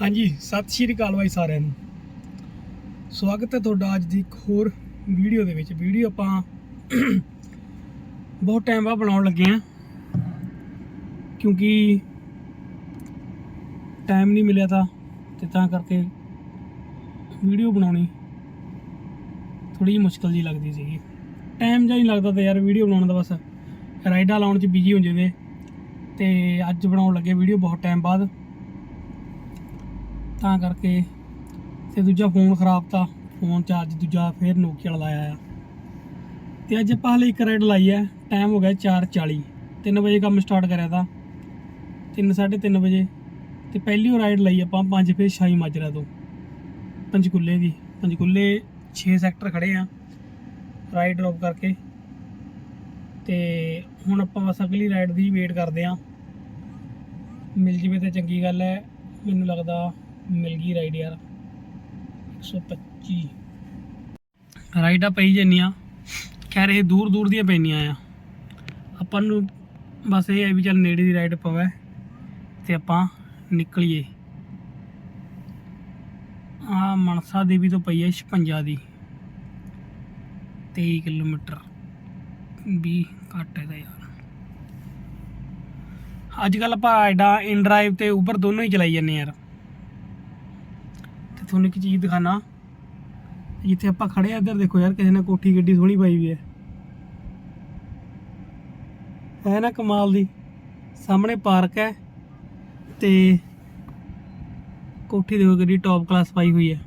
ਹਾਂਜੀ, ਸਤਿ ਸ਼੍ਰੀ ਅਕਾਲ ਬਾਈ ਸਾਰਿਆਂ ਨੂੰ। ਸਵਾਗਤ ਹੈ ਤੁਹਾਡਾ ਅੱਜ ਦੀ ਇੱਕ ਹੋਰ ਵੀਡੀਓ ਦੇ ਵਿੱਚ। ਵੀਡੀਓ ਆਪਾਂ ਬਹੁਤ ਟਾਈਮ ਬਾਅਦ ਬਣਾਉਣ ਲੱਗੇ ਆ ਕਿਉਂਕਿ ਟਾਈਮ ਨਹੀਂ ਮਿਲਿਆ ਤਾਂ, ਤੇ ਤਾਂ ਕਰਕੇ ਵੀਡੀਓ ਬਣਾਉਣੀ ਥੋੜੀ ਜਿਹੀ ਮੁਸ਼ਕਲ ਜੀ ਲੱਗਦੀ ਸੀਗੀ। ਟਾਈਮ ਜਿਹਾ ਨਹੀਂ ਲੱਗਦਾ ਤਾਂ ਯਾਰ ਵੀਡੀਓ ਬਣਾਉਣ ਦਾ ਬਸ। ਰਾਈਡਾਂ ਲਾਉਣ 'ਚ ਬਿਜ਼ੀ ਹੋ ਜਾਂਦੇ ਤੇ ਅੱਜ ਬਣਾਉਣ ਲੱਗੇ ਵੀਡੀਓ ਬਹੁਤ ਟਾਈਮ ਬਾਅਦ। ਤਾਂ ਕਰਕੇ ਤੇ ਦੂਜਾ ਫੋਨ ਖਰਾਬ ਤਾਂ ਫੋਨ ਚਾਰਜ ਦੂਜਾ ਫੇਰ ਨੋਕੀਆ ਵਾਲਾ ਲਾਇਆ ਆ। ਤੇ ਅੱਜ ਆਪਾਂ ਹਲੇ ਇੱਕ ਰਾਈਡ ਲਾਈ ਹੈ ਟਾਈਮ ਹੋ ਗਿਆ 4:40 3 ਵਜੇ ਕੰਮ ਸਟਾਰਟ ਕਰਿਆ ਤਾਂ। 3:30 ਵਜੇ। ਤੇ ਪਹਿਲੀ ਉਹ ਰਾਈਡ ਲਈ ਆਪਾਂ 5 ਫੇਰ ਸ਼ਾਹੀ ਮਾਜਰਾ ਤੋਂ। ਪੰਜਕੁੱਲੇ ਦੀ, ਪੰਜਕੁੱਲੇ 6 ਸੈਕਟਰ ਖੜੇ ਆ ਰਾਈਡ ਡ੍ਰੌਪ ਕਰਕੇ। ਤੇ ਹੁਣ ਆਪਾਂ ਬਸ ਅਗਲੀ ਰਾਈਡ ਦੀ ਵੇਟ ਕਰਦੇ ਆ। ਮਿਲ ਜਵੇ ਤਾਂ ਚੰਗੀ ਗੱਲ ਹੈ, ਮੈਨੂੰ ਲੱਗਦਾ ਮਿਲ ਗਈ ਰਾਈਡ ਯਾਰ 125 ਰਾਈਡਾਂ ਪਈ ਜੰਨੀਆਂ ਖੈਰ ਇਹ ਦੂਰ ਦੂਰ ਦੀਆਂ ਪੈਣੀਆਂ ਆ ਆਪਾਂ ਨੂੰ ਬਸ ਇਹ ਹੈ ਵੀ ਚੱਲ ਨੇੜੇ ਦੀ ਰਾਈਡ ਪਵੇ ਤੇ ਆਪਾਂ ਨਿਕਲੀਏ ਆ ਮਨਸਾ ਦੇਵੀ ਤੋਂ ਪਈ ਹੈ 56 ਦੀ 23 ਕਿਲੋਮੀਟਰ ਵੀ ਘੱਟ ਹੈ ਦਾ ਯਾਰ ਅੱਜ ਕੱਲ ਆਪਾਂ ਐਡਾ ਇਨ ਡਰਾਈਵ ਤੇ ਉਬਰ ਦੋਨੋਂ ਹੀ ਚਲਾਈ ਜਾਂਦੇ ਯਾਰ ਤੇ ਤੁਹਾਨੂੰ ਇੱਕ ਚੀਜ਼ ਦਿਖਾਣਾ ਜਿੱਥੇ ਆਪਾਂ ਖੜੇ ਆ, ਇੱਧਰ ਦੇਖੋ ਯਾਰ, ਕਿਸੇ ਨੇ ਕੋਠੀ ਗੱਡੀ ਸੋਹਣੀ ਪਾਈ ਵੀ ਹੈ। ਹੈ ਨਾ ਕਮਾਲ ਦੀ, ਸਾਹਮਣੇ ਪਾਰਕ ਹੈ ਤੇ ਕੋਠੀ ਦੇਖੋ ਗੱਡੀ ਟੌਪ ਕਲਾਸ ਪਾਈ ਹੋਈ ਹੈ।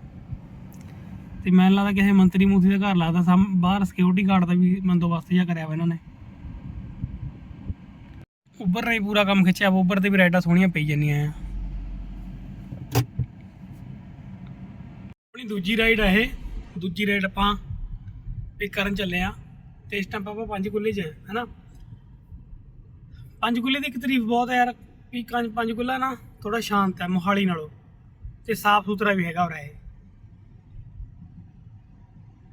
ਤੇ ਮੈਨੂੰ ਲੱਗਦਾ ਕਿਸੇ ਮੰਤਰੀ ਮੂਥੀ ਦਾ ਘਰ ਲੱਗਦਾ ਸਾਹਮ ਬਾਹਰ ਸਿਕਿਉਰਿਟੀ ਗਾਰਡ ਦਾ ਵੀ ਬੰਦੋਬਸਤ ਜਿਹਾ ਕਰਿਆ ਵਾ ਇਹਨਾਂ ਨੇ। ਉੱਬਰ ਨੇ ਪੂਰਾ ਕੰਮ ਖਿੱਚਿਆ ਵਾ ਤੇ ਵੀ ਰਾਈਡਾਂ ਸੋਹਣੀਆਂ ਪਈ ਜਾਂਦੀਆਂ ਆ। ਆਪਣੀ ਦੂਜੀ ਰਾਈਡ ਆ ਇਹ। ਦੂਜੀ ਰਾਈਡ ਆਪਾਂ ਪਿਕ ਕਰਨ ਚੱਲੇ ਆ ਤੇ ਇਸ ਟਾਈਮ ਆਪਾਂ ਪੰਜ ਗੁੱਲੇ 'ਚ ਹੈ ਨਾ ਪੰਜ ਗੁੱਲੇ ਦੀ ਇੱਕ ਤਾਰੀਫ ਬਹੁਤ ਹੈ ਯਾਰ ਵੀ ਕੰਜ ਪੰਜ ਗੁੱਲਾ ਨਾ ਥੋੜਾ ਸ਼ਾਂਤ ਹੈ ਮੋਹਾਲੀ ਨਾਲੋਂ ਤੇ ਸਾਫ਼ ਸੁਥਰਾ ਵੀ ਹੈਗਾ ਉਰੇ।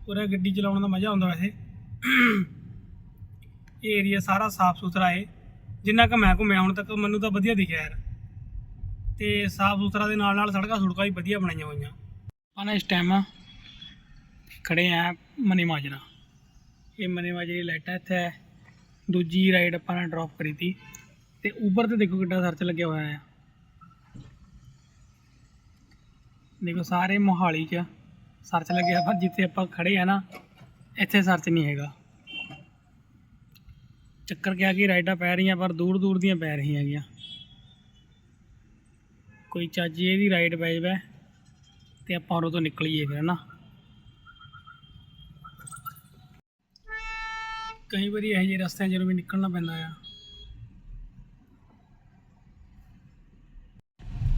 ਉਰੇ ਗੱਡੀ ਚਲਾਉਣ ਦਾ ਮਜ਼ਾ ਆਉਂਦਾ ਵੈਸੇ। ਇਹ ਏਰੀਆ ਸਾਰਾ ਸਾਫ਼ ਸੁਥਰਾ ਹੈ ਜਿੰਨਾ ਕੁ ਮੈਂ ਘੁੰਮਿਆ ਹੁਣ ਤੱਕ, ਮੈਨੂੰ ਤਾਂ ਵਧੀਆ ਦਿਖਿਆ ਯਾਰ। ਤੇ ਸਾਫ਼ ਸੁਥਰਾ ਦੇ ਨਾਲ ਨਾਲ ਸੜਕਾਂ ਸੁੜਕਾਂ ਵੀ ਵਧੀਆ ਬਣਾਈਆਂ ਹੋਈਆਂ। ਆਪਾਂ ਇਸ ਟਾਈਮ ਖੜੇ ਆ ਮਨੀ ਮਾਜਰਾ। ਇਹ ਮਨੀ ਮਾਜਰੇ ਲਾਈਟ ਹੈ ਇੱਥੇ ਦੂਜੀ ਰਾਈਡ ਆਪਾਂ ਨੇ ਡ੍ਰੌਪ ਕਰੀ ਤੀ। ਤੇ ਉਬਰ ਤੇ ਦੇਖੋ ਕਿੱਡਾ ਸਰਚ ਲੱਗਿਆ ਹੋਇਆ ਹੈ ਦੇਖੋ ਸਾਰੇ ਮੋਹਾਲੀ 'ਚ ਸਰਚ ਲੱਗਿਆ ਪਰ ਜਿੱਥੇ ਆਪਾਂ ਖੜੇ ਆ ਨਾ, ਇੱਥੇ ਸਰਚ ਨਹੀਂ ਹੈਗਾ। ਚੱਕਰ ਕਿਆ ਕਿ ਰਾਈਡਾਂ ਪੈ ਰਹੀਆਂ, ਪਰ ਦੂਰ ਦੂਰ ਦੀਆਂ ਪੈ ਰਹੀਆਂ ਹੈਗੀਆਂ। ਕੋਈ ਚੱਜ ਇਹਦੀ ਰਾਈਡ ਪੈ ਜਾਵੇ। ਤੇ ਆਪਾਂ ਉਰੋਂ ਤੋਂ ਨਿਕਲੀਏ ਫਿਰ ਨਾ ਕਈ ਵਾਰੀ ਇਹੋ ਜਿਹੇ ਰਸਤਿਆਂ ਜਦੋਂ ਵੀ ਨਿਕਲਣਾ ਪੈਂਦਾ ਆ।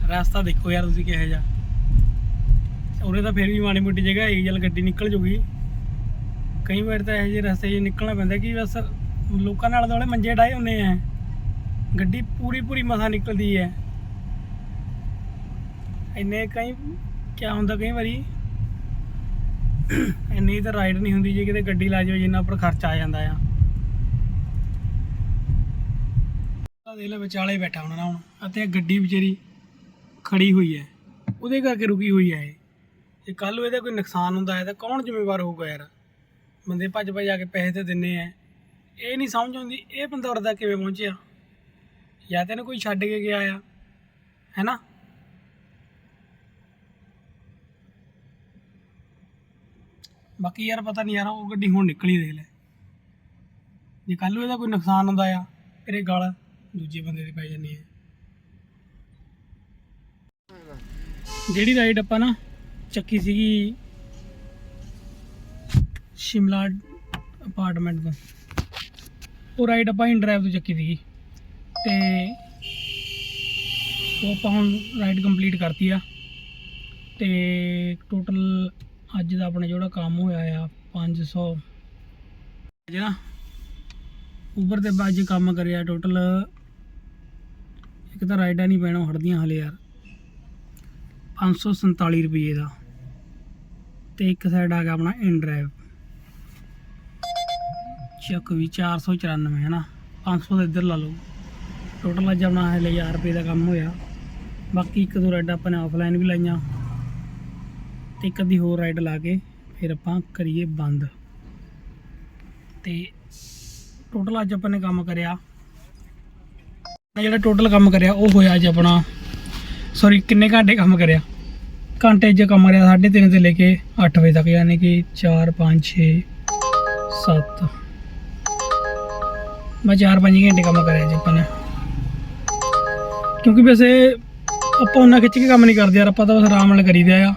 ਰਸਤਾ ਦੇਖੋ ਯਾਰ ਤੁਸੀਂ ਕਿਹੋ ਜਿਹਾ। ਉਰੇ ਤਾਂ ਫਿਰ ਵੀ ਮਾੜੀ ਮੋਟੀ ਜਗ੍ਹਾ ਹੈਗੀ, ਚੱਲ ਗੱਡੀ ਨਿਕਲ ਜੂਗੀ। ਕਈ ਵਾਰ ਤਾਂ ਇਹੋ ਜਿਹੇ ਰਸਤੇ 'ਚ ਨਿਕਲਣਾ ਪੈਂਦਾ ਕਿ ਬਸ ਲੋਕਾਂ ਨਾਲ ਦੁਆਲੇ ਮੰਜੇ ਡਾਏ ਹੁੰਦੇ ਆ। ਗੱਡੀ ਪੂਰੀ ਪੂਰੀ ਮਸਾ ਨਿਕਲਦੀ ਹੈ ਇੰਨੇ ਕਈ ਕਿਆ ਹੁੰਦਾ ਕਈ ਵਾਰੀ? ਇੰਨੀ ਤਾਂ ਰਾਈਡ ਨਹੀਂ ਹੁੰਦੀ ਜੇ ਕਿਤੇ ਗੱਡੀ ਲਾ ਜਾਵੇ, ਜਿੰਨਾ ਉੱਪਰ ਖਰਚ ਆ ਜਾਂਦਾ ਆ। ਆ ਦੇਖ ਲੈ ਵਿਚਾਲੇ ਬੈਠਾ ਹੋਣਾ ਨਾ ਹੁਣ, ਅਤੇ ਇਹ ਗੱਡੀ ਵਿਚਾਰੀ ਖੜੀ ਹੋਈ ਹੈ। ਉਹਦੇ ਕਰਕੇ ਰੁਕੀ ਹੋਈ ਹੈ ਇਹ। ਜੇ ਕੱਲ ਨੂੰ ਇਹਦਾ ਕੋਈ ਨੁਕਸਾਨ ਹੁੰਦਾ ਹੈ ਤਾਂ ਕੌਣ ਜ਼ਿੰਮੇਵਾਰ ਹੋਊਗਾ ਯਾਰ? ਬੰਦੇ ਭੱਜ ਭੱਜ ਆ ਕੇ ਪੈਸੇ ਤੇ ਦਿੰਨੇ ਆ। ਇਹ ਨਹੀਂ ਸਮਝ ਆਉਂਦੀ, ਇਹ ਬੰਦਾ ਉਰਦਾ ਕਿਵੇਂ ਪਹੁੰਚਿਆ? ਜਾਂ ਤੈਨੂੰ ਕੋਈ ਛੱਡ ਕੇ ਗਿਆ ਆ ਹੈਨਾ ਬਾਕੀ ਯਾਰ ਪਤਾ ਨਹੀਂ ਯਾਰ, ਉਹ ਗੱਡੀ ਹੁਣ ਨਿਕਲੀ ਦੇਖ ਲੈ। ਜੇ ਕੱਲ ਨੂੰ ਇਹਦਾ ਕੋਈ ਨੁਕਸਾਨ ਹੁੰਦਾ ਆ, ਫਿਰ ਇਹ ਗਾਲ ਦੂਜੇ ਬੰਦੇ ਦੀ ਪੈ ਜਾਂਦੀ ਹੈ ਜਿਹੜੀ ਰਾਈਡ ਆਪਾਂ ਨਾ ਚੱਕੀ ਸੀਗੀ ਸ਼ਿਮਲਾ ਅਪਾਰਟਮੈਂਟ ਤੋਂ, ਉਹ ਰਾਈਡ ਆਪਾਂ ਇਨ ਡਰਾਈਵ ਤੋਂ ਚੱਕੀ ਸੀਗੀ। ਤੇ ਉਹ ਆਪਾਂ ਹੁਣ ਰਾਈਡ ਕੰਪਲੀਟ ਕਰਤੀ ਆ। ਤੇ ਟੋਟਲ ਅੱਜ ਦਾ ਆਪਣਾ ਜਿਹੜਾ ਕੰਮ ਹੋਇਆ ਆ 500 ਅੱਜ ਨਾ ਉਬਰ ਤੇ ਅੱਜ ਕੰਮ ਕਰਿਆ ਟੋਟਲ ਇੱਕ ਤਾਂ ਰਾਈਡਾਂ ਨਹੀਂ ਪੈਣਾ ਹਟਦੀਆਂ ਹਲੇ ਯਾਰ। 547 ਰੁਪਏ ਦਾ। ਤੇ ਇੱਕ ਸਾਈਡ ਆ ਗਿਆ ਆਪਣਾ ਇਨ ਡਰਾਈਵ ਚੱਕ ਵੀ 494 ਹੈ ਨਾ 500 ਦਾ ਇੱਧਰ ਲਾ ਲਓ। ਟੋਟਲ ਅੱਜ ਆਪਣਾ ਹਲੇ 1000 ਰੁਪਏ ਦਾ ਕੰਮ ਹੋਇਆ। ਬਾਕੀ ਇੱਕ ਦੋ ਰਾਈਡਾਂ ਆਪਾਂ ਨੇ ਆਫਲਾਈਨ ਵੀ ਲਾਈਆਂ। ਤੇ ਇੱਕ ਅੱਧੀ ਹੋਰ ਰਾਈਡ ਲਾ ਕੇ ਫਿਰ ਆਪਾਂ ਕਰੀਏ ਬੰਦ। ਤੇ ਟੋਟਲ ਅੱਜ ਆਪਾਂ ਨੇ ਕੰਮ ਕਰਿਆ। ਜਿਹੜਾ ਟੋਟਲ ਕੰਮ ਕਰਿਆ, ਉਹ ਹੋਇਆ ਅੱਜ ਆਪਣਾ ਸੌਰੀ ਕਿੰਨੇ ਘੰਟੇ ਕੰਮ ਕਰਿਆ? ਘੰਟੇ 'ਚ ਕੰਮ ਕਰਿਆ 3:30 ਤੋਂ ਲੈ ਕੇ 8 ਵਜੇ ਤੱਕ, ਯਾਨੀ ਕਿ 4 5 6 7 ਮੈਂ 4-5 ਘੰਟੇ ਕੰਮ ਕਰਿਆ ਜੀ ਆਪਾਂ ਨੇ। ਕਿਉਂਕਿ ਵੈਸੇ ਆਪਾਂ ਉਹਨਾਂ ਖਿੱਚ ਕੇ ਕੰਮ ਨਹੀਂ ਕਰਦੇ ਯਾਰ, ਆਪਾਂ ਤਾਂ ਬਸ ਆਰਾਮ ਨਾਲ ਕਰੀਦਾ ਆ।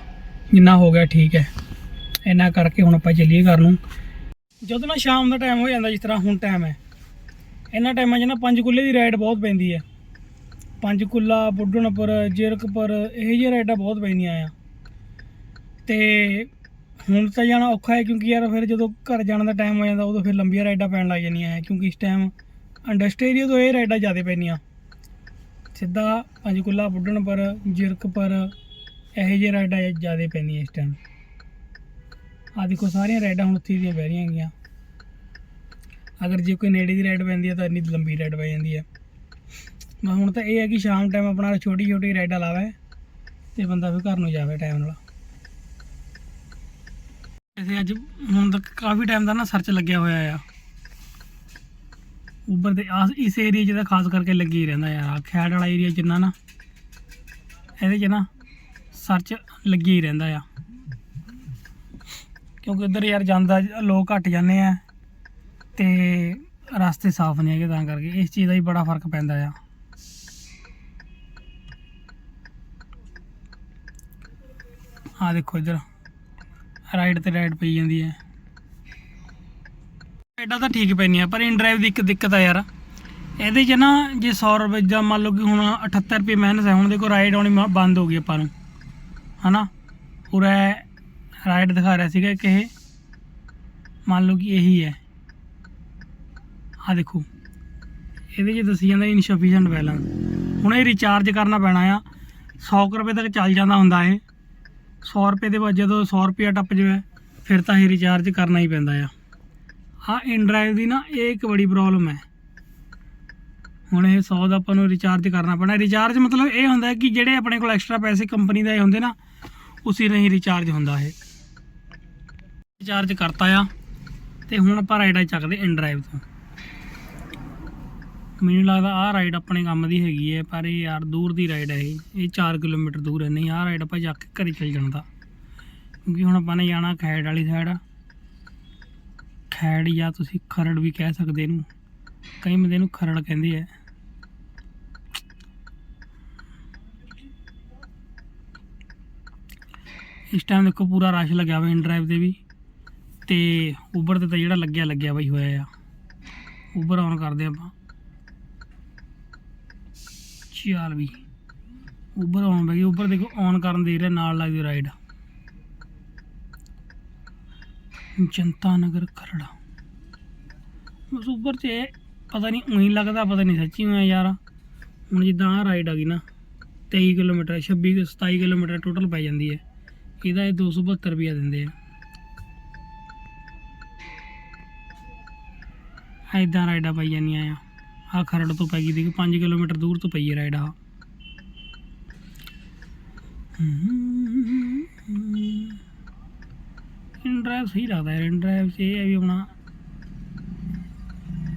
ਜਿੰਨਾ ਹੋ ਗਿਆ ਠੀਕ ਹੈ। ਇੰਨਾ ਕਰਕੇ ਹੁਣ ਆਪਾਂ ਚੱਲੀਏ ਘਰ ਨੂੰ। ਜਦੋਂ ਨਾ ਸ਼ਾਮ ਦਾ ਟਾਈਮ ਹੋ ਜਾਂਦਾ, ਜਿਸ ਤਰ੍ਹਾਂ ਹੁਣ ਟਾਈਮ ਹੈ। ਇਹਨਾਂ ਟਾਈਮਾਂ 'ਚ ਨਾ ਪੰਜ ਕੁੱਲੇ ਦੀ ਰਾਈਡ ਬਹੁਤ ਪੈਂਦੀ ਹੈ। ਪੰਜ ਕੁੱਲਾ, ਬੁੱਢਣਪੁਰ, ਜੀਰਕਪੁਰ, ਇਹ ਜਿਹੀਆਂ ਰਾਈਡਾਂ ਬਹੁਤ ਪੈਂਦੀਆਂ ਆ। ਤੇ ਹੁਣ ਤਾਂ ਜਾਣਾ ਔਖਾ ਹੈ ਕਿਉਂਕਿ ਯਾਰ ਫਿਰ ਜਦੋਂ ਘਰ ਜਾਣ ਦਾ ਟਾਈਮ ਹੋ ਜਾਂਦਾ, ਉਦੋਂ ਫਿਰ ਲੰਬੀਆਂ ਰਾਈਡਾਂ ਪੈਣ ਲੱਗ ਜਾਂਦੀਆਂ ਹੈ। ਕਿਉਂਕਿ ਇਸ ਟਾਈਮ ਇੰਡਸਟਰੀ ਏਰੀਆ ਤੋਂ ਇਹ ਰਾਈਡਾਂ ਜ਼ਿਆਦਾ ਪੈਂਦੀਆਂ। ਸਿੱਧਾ ਪੰਜਕੁੱਲਾ ਬੁੱਢਣਪੁਰ, ਜੀਰਕਪੁਰ ਇਹੋ ਜਿਹੇ ਰਾਈਡਾਂ ਜ਼ਿਆਦਾ ਪੈਂਦੀਆਂ ਇਸ ਟਾਈਮ ਆ ਦੇਖੋ, ਸਾਰੀਆਂ ਰਾਈਡਾਂ ਹੁਣ ਉੱਥੇ ਦੀਆਂ ਪੈ ਰਹੀਆਂ ਗੀਆਂ ਅਗਰ ਜੇ ਕੋਈ ਨੇੜੇ ਦੀ ਰਾਈਡ ਪੈਂਦੀ ਹੈ ਤਾਂ ਇੰਨੀ ਲੰਬੀ ਰਾਈਡ ਪੈ ਜਾਂਦੀ ਹੈ ਮੈਂ ਹੁਣ ਤਾਂ ਇਹ ਹੈ ਕਿ ਸ਼ਾਮ ਟਾਈਮ ਆਪਣਾ ਛੋਟੀ ਛੋਟੀ ਰਾਈਡਾਂ ਲਾਵੇ ਤੇ ਬੰਦਾ ਫਿਰ ਘਰ ਨੂੰ ਜਾਵੇ ਟਾਈਮ ਨਾਲ। ਐਸੇ ਅੱਜ ਹੁਣ ਤੱਕ ਕਾਫੀ ਟਾਈਮ ਦਾ ਨਾ ਸਰਚ ਲੱਗਿਆ ਹੋਇਆ ਆ। ਉਬਰ ਦੇ ਆਸ ਇਸ ਏਰੀਆ 'ਚ ਤਾਂ ਖਾਸ ਕਰਕੇ ਲੱਗੀ ਹੀ ਰਹਿੰਦਾ ਯਾਰ ਖੈੜ ਵਾਲਾ ਏਰੀਆ ਜਿੰਨਾ ਨਾ, ਇਹਦੇ 'ਚ ਨਾ ਸਰਚ ਲੱਗੀ ਹੀ ਰਹਿੰਦਾ ਆ। ਕਿਉਂਕਿ ਉਧਰ ਯਾਰ ਜਾਂਦਾ, ਲੋਕ ਘੱਟ ਜਾਂਦੇ ਆ ਤੇ ਰਸਤੇ ਸਾਫ਼ ਨਹੀਂ ਹੈਗੇ, ਤਾਂ ਕਰਕੇ ਇਸ ਚੀਜ਼ ਦਾ ਹੀ ਬੜਾ ਫ਼ਰਕ ਪੈਂਦਾ ਆ। ਆ ਦੇਖੋ ਇੱਧਰ ਰਾਈਡ ਤੇ ਰਾਈਡ ਪਈ ਜਾਂਦੀ ਹੈ ਰਾਈਡਾਂ ਤਾਂ ਠੀਕ ਪੈਣੀਆਂ ਪਰ ਇਨ ਡਰਾਈਵ ਦੀ ਇੱਕ ਦਿੱਕਤ ਆ ਯਾਰ। ਇਹਦੇ 'ਚ ਨਾ ਜੇ 100 ਰੁਪਏ ਜਾਂ ਮੰਨ ਲਓ ਕਿ ਹੁਣ 78 ਰੁਪਏ ਮਾਈਨਸ ਹੈ ਹੁਣ ਦੇਖੋ ਰਾਈਡ ਆਉਣੀ ਬੰਦ ਹੋ ਗਈ ਆਪਾਂ ਨੂੰ। ਹਨਾ? ਪੂਰਾ ਰਾਈਡ ਦਿਖਾ ਰਿਹਾ ਸੀਗਾ ਕਿ ਇਹ। ਮੰਨ ਲਓ ਕਿ ਇਹੀ ਹੈ। ਆ ਦੇਖੋ। ਇਹਦੇ 'ਚ ਦੱਸੀ ਜਾਂਦਾ ਇਨਸਫੀਸ਼ੀਐਂਟ ਬੈਲੈਂਸ ਹੁਣ ਇਹ ਰਿਚਾਰਜ ਕਰਨਾ ਪੈਣਾ ਆ। 100 ਕੁ ਰੁਪਏ ਤੱਕ ਚੱਲ ਜਾਂਦਾ ਹੁੰਦਾ ਇਹ। 100 ਰੁਪਏ ਦੇ ਬਾਅਦ ਜਦੋਂ 100 ਰੁਪਏ ਟੱਪ ਜਾਵੇ, ਫਿਰ ਤਾਂ ਇਹ ਰਿਚਾਰਜ ਕਰਨਾ ਹੀ ਪੈਂਦਾ ਆ। ਆ ਇਨਡਰਾਈਵ ਦੀ ਨਾ ਇਹ ਇੱਕ ਬੜੀ ਪ੍ਰੋਬਲਮ ਹੈ। ਹੁਣ ਇਹ 100 ਦਾ ਆਪਾਂ ਨੂੰ ਰਿਚਾਰਜ ਕਰਨਾ ਪੈਣਾ। ਰਿਚਾਰਜ ਮਤਲਬ ਇਹ ਹੁੰਦਾ ਕਿ ਜਿਹੜੇ ਆਪਣੇ ਕੋਲ ਐਕਸਟਰਾ ਪੈਸੇ ਕੰਪਨੀ ਦਾ ਇਹ ਹੁੰਦੇ ਨਾ ਉਸੇ ਨਾਲ ਹੀ ਰਿਚਾਰਜ ਹੁੰਦਾ ਇਹ। ਰਿਚਾਰਜ ਕਰਤਾ ਆ ਤੇ ਹੁਣ ਆਪਾਂ ਰਾਈਡਾਂ ਚੱਕਦੇ ਇਨ ਡਰਾਈਵ ਤੋਂ। ਮੈਨੂੰ ਲੱਗਦਾ ਆਹ ਰਾਈਡ ਆਪਣੇ ਕੰਮ ਦੀ ਹੈਗੀ ਹੈ, ਪਰ ਇਹ ਯਾਰ ਦੂਰ ਦੀ ਰਾਈਡ ਹੈ ਇਹ। ਇਹ 4 ਕਿਲੋਮੀਟਰ ਦੂਰ ਹੈ ਨਹੀਂ, ਆਹ ਰਾਈਡ ਆਪਾਂ ਜਾ ਕੇ ਘਰੇ ਚੱਲ ਜਾਣਾ ਦਾ। ਕਿਉਂਕਿ ਹੁਣ ਆਪਾਂ ਨੇ ਜਾਣਾ ਖੈੜ ਵਾਲੀ ਸਾਈਡ ਖੈੜ ਜਾਂ ਤੁਸੀਂ ਖਰੜ ਵੀ ਕਹਿ ਸਕਦੇ ਇਹਨੂੰ। ਕਈ ਬੰਦੇ ਇਹਨੂੰ ਖਰੜ ਕਹਿੰਦੇ ਆ। ਇਸ ਟਾਈਮ ਦੇਖੋ ਪੂਰਾ ਰਸ਼ ਲੱਗਿਆ ਹੋਇਆ ਇਨ ਡਰਾਈਵ ਤੇ ਵੀ ਤੇ ਉਬਰ ਤੇ ਤਾਂ ਜਿਹੜਾ ਲੱਗਿਆ ਲੱਗਿਆ ਬਈ ਹੋਇਆ ਆ। ਉਬਰ ਆਨ ਕਰਦੇ ਆਪਾਂ। ਚੱਲ ਵੀ। ਉਬਰ ਆਨ ਬਈ ਉਬਰ ਦੇਖੋ ਆਨ ਕਰਨ ਦੇ ਰਿਹਾ, ਨਾਲ ਲੱਗਦੀ ਰਾਈਡ ਜਨਤਾ ਨਗਰ ਖਰੜਾ। ਬਸ ਉਬਰ ਤੇ ਪਤਾ ਨਹੀਂ, ਉਹੀ ਲੱਗਦਾ, ਪਤਾ ਨਹੀਂ ਸੱਚੀ ਹੋਇਆ ਯਾਰ। ਹੁਣ ਜਿੱਦਾਂ ਆ ਰਾਈਡ ਆ ਗਈ ਨਾ 23 ਕਿਲੋਮੀਟਰ 26 ਕੁ 27 ਕਿਲੋਮੀਟਰ ਟੋਟਲ ਪੈ ਜਾਂਦੀ ਹੈ। ਇਹਦਾ ਇਹ 272 ਰੁਪਿਆ ਦਿੰਦੇ ਆ। ਐਦਾਂ ਰਾਈਡਾਂ ਪਾਈ ਜਾਂਦੀਆਂ ਆ। ਆ ਖਰੜ ਤੋਂ ਪੈ ਗਈ, ਦੇਖੋ 5 ਕਿਲੋਮੀਟਰ ਦੂਰ ਤੋਂ ਪਈ ਹੈ ਰਾਈਡ ਆ ਇਨ ਸਹੀ ਲੱਗਦਾ ਹੈ ਇਨ 'ਚ ਇਹ ਹੈ ਵੀ ਆਪਣਾ,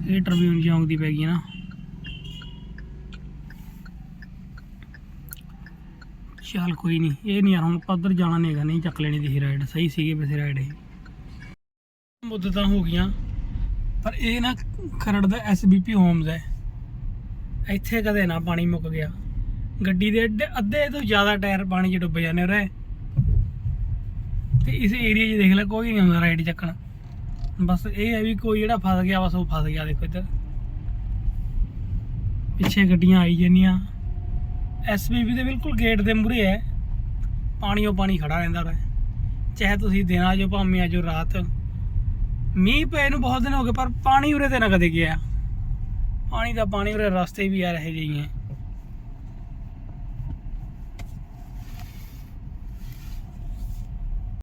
ਇਹ ਟਰਬਿਊਨ ਜੌਂਗ ਦੀ ਪੈ ਗਈ ਨਾ। ਚੱਲ ਕੋਈ ਨਹੀਂ ਇਹ ਨਹੀਂ ਯਾਰ, ਹੁਣ ਆਪਾਂ ਉੱਧਰ ਜਾਣਾ ਨਹੀਂ ਨਹੀਂ ਚੱਕ ਲੈਣੀ ਦੀ ਰਾਈਡ ਸਹੀ ਸੀਗੇ ਵੈਸੇ ਰਾਈਡ ਇਹ। ਮੁੱਦਤਾਂ ਹੋ ਗਈਆਂ। ਪਰ ਇਹ ਨਾ ਖਰੜ ਦਾ ਐਸਬੀਪੀ ਹੋਮਸ ਹੈ। ਇੱਥੇ ਕਦੇ ਨਾ ਪਾਣੀ ਮੁੱਕ ਗਿਆ। ਗੱਡੀ ਦੇ ਅੱਧੇ ਅੱਧੇ ਤੋਂ ਜ਼ਿਆਦਾ ਟਾਇਰ ਪਾਣੀ 'ਚ ਡੁੱਬ ਜਾਂਦੇ ਰਹੇ ਤੇ ਇਸ ਏਰੀਆ 'ਚ ਦੇਖ ਲੈ, ਕੋਈ ਨਹੀਂ ਆਉਂਦਾ ਰਾਈਡ ਚੱਕਣ। ਬਸ ਇਹ ਹੈ ਵੀ ਕੋਈ ਜਿਹੜਾ ਫਸ ਗਿਆ, ਬਸ ਉਹ ਫਸ ਗਿਆ, ਦੇਖੋ ਇੱਧਰ। ਪਿੱਛੇ ਗੱਡੀਆਂ ਆਈ ਜਾਂਦੀਆਂ। ਐਸਬੀਪੀ ਦੇ ਬਿਲਕੁਲ ਗੇਟ ਦੇ ਮੂਹਰੇ ਹੈ। ਪਾਣੀ ਉਹ ਪਾਣੀ ਖੜਾ ਰਹਿੰਦਾ ਹੈ ਚਾਹੇ ਤੁਸੀਂ ਦਿਨ ਆ ਜਾਓ, ਭਾਵੇਂ ਆ ਜਾਓ, ਰਾਤ। ਮੀਂਹ ਪਏ ਨੂੰ ਬਹੁਤ ਦਿਨ ਹੋ ਗਏ, ਪਰ ਪਾਣੀ ਉਰੇ ਤੇ ਨਾ ਕਦੇ ਗਿਆ। ਪਾਣੀ ਦਾ ਪਾਣੀ ਉਰੇ ਰਸਤੇ ਵੀ ਆ ਰਹੇ ਜਿਹੀ ਹੈ।